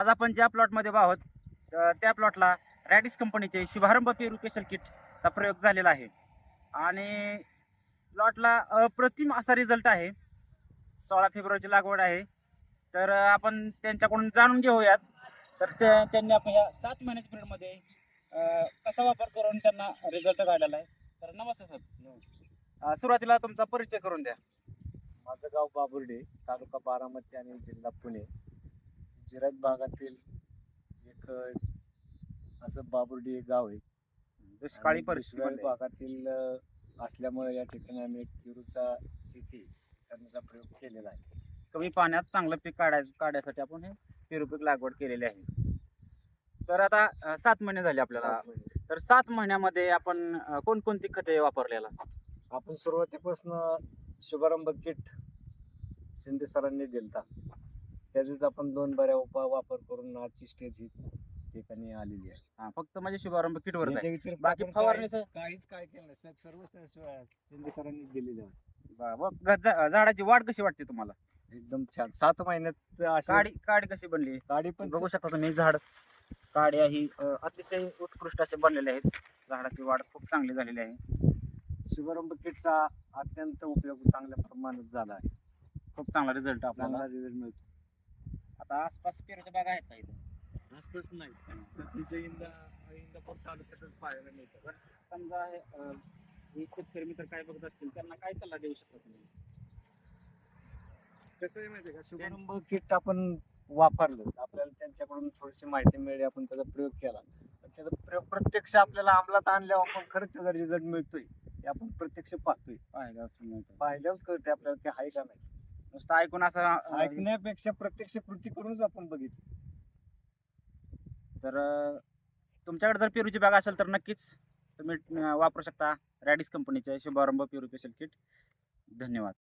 आज आपण ज्या प्लॉटमध्ये आहोत तर त्या प्लॉटला रॅडिस कंपनीचे शुभारंभ पेरू स्पेशल किटचा प्रयोग झालेला आहे. आणि प्लॉटला अप्रतिम असा रिझल्ट आहे. सोळा फेब्रुवारीची लागवड आहे. तर आपण त्यांच्याकडून जाणून घेऊयात. तर ते त्यांनी आपण ह्या सात महिन्याच्या पिरियडमध्ये कसा वापर करून त्यांना रिझल्ट काढलेला आहे. तर नमस्ते सर. अ, सुरुवातीला तुमचा परिचय करून द्या. माझं गाव बाबुर्डे तालुका बारामती आणि जिल्हा पुणे. जिरायत भागातील एक असं बाबुर्डी एक गाव आहे. दुष्काळी परिस्थिती भागातील असल्यामुळे या ठिकाणी आम्ही एक पेरूचा शेती करण्याचा प्रयोग केलेला आहे. कमी पाण्यात चांगलं पीक काढाय काढण्यासाठी आपण हे पेरू पीक लागवड केलेली आहे. तर आता सात महिने झाले आपल्याला. तर सात महिन्यामध्ये आपण कोणकोणती खते वापरलेला? आपण सुरुवातीपासून शुभारंभ किट शिंदे सरांनी दिलता. त्याचेच आपण दोन बऱ्या उपा वापर करून आजची स्टेज ही ठिकाणी आलेली आहे. हा, फक्त म्हणजे शुभारंभ किटवर याच्या व्यतिरिक्त बाकी आपण फवारणीचं? काहीच- काहीच काय केलं नाही. सर- सर्वच त्या शिवाय शिंदे सरांनी दिलेले आहे. झाडाची वाढ कशी वाटते तुम्हाला? एकदम छान. सात महिन्यात अशी काडी काडी कशी बनली? गाडी पण बघू शकता तुम्ही झाड काड्या ही अ, अतिशय उत्कृष्ट असे बनलेले आहेत. झाडाची वाढ खूप चांगली झालेली आहे. शुभारंभ किटचा अत्यंत उपयोग चांगल्या प्रमाणात झाला आहे. खूप चांगला रिझल्ट चांगला आपल्याला. रिझल्ट मिळतो. आता आसपास पेरूच्या बागा आहेत का इथं? आसपास नाही. तिथे इंदा इंदापूर तालुक्यातच पाहायला मिळतं. जर समजा हे, अ, हे शेतकरी मित्र काय बघत असतील त्यांना काय सल्ला देऊ शकता तुम्ही? कसं आहे माहिती का? शुभारंभ किट आपण वापरलं. आपल्याला त्यांच्याकडून थोडीशी माहिती मिळाली आपण त्याचा प्रयोग केला. पण त्याचा प्रयोग प्रत्यक्ष आपल्याला अंमलात आणल्यावर आपण खरंच त्याचा रिझल्ट मिळतोय. हे आपण प्रत्यक्ष पाहतोय. पाहिलं असं मिळतं. पाहिल्यावर कळते आपल्याला की आहे का नाही. नुसतं ऐकून असं अ, ऐकण्यापेक्षा प्रत्यक्ष कृती करूनच आपण बघितलं. तर तुमच्याकडे जर पेरूची बाग असेल तर नक्कीच तुम्ही वापरू शकता. रॅडिस कंपनीचे शुभारंभ पेरू स्पेशल किट धन्यवाद.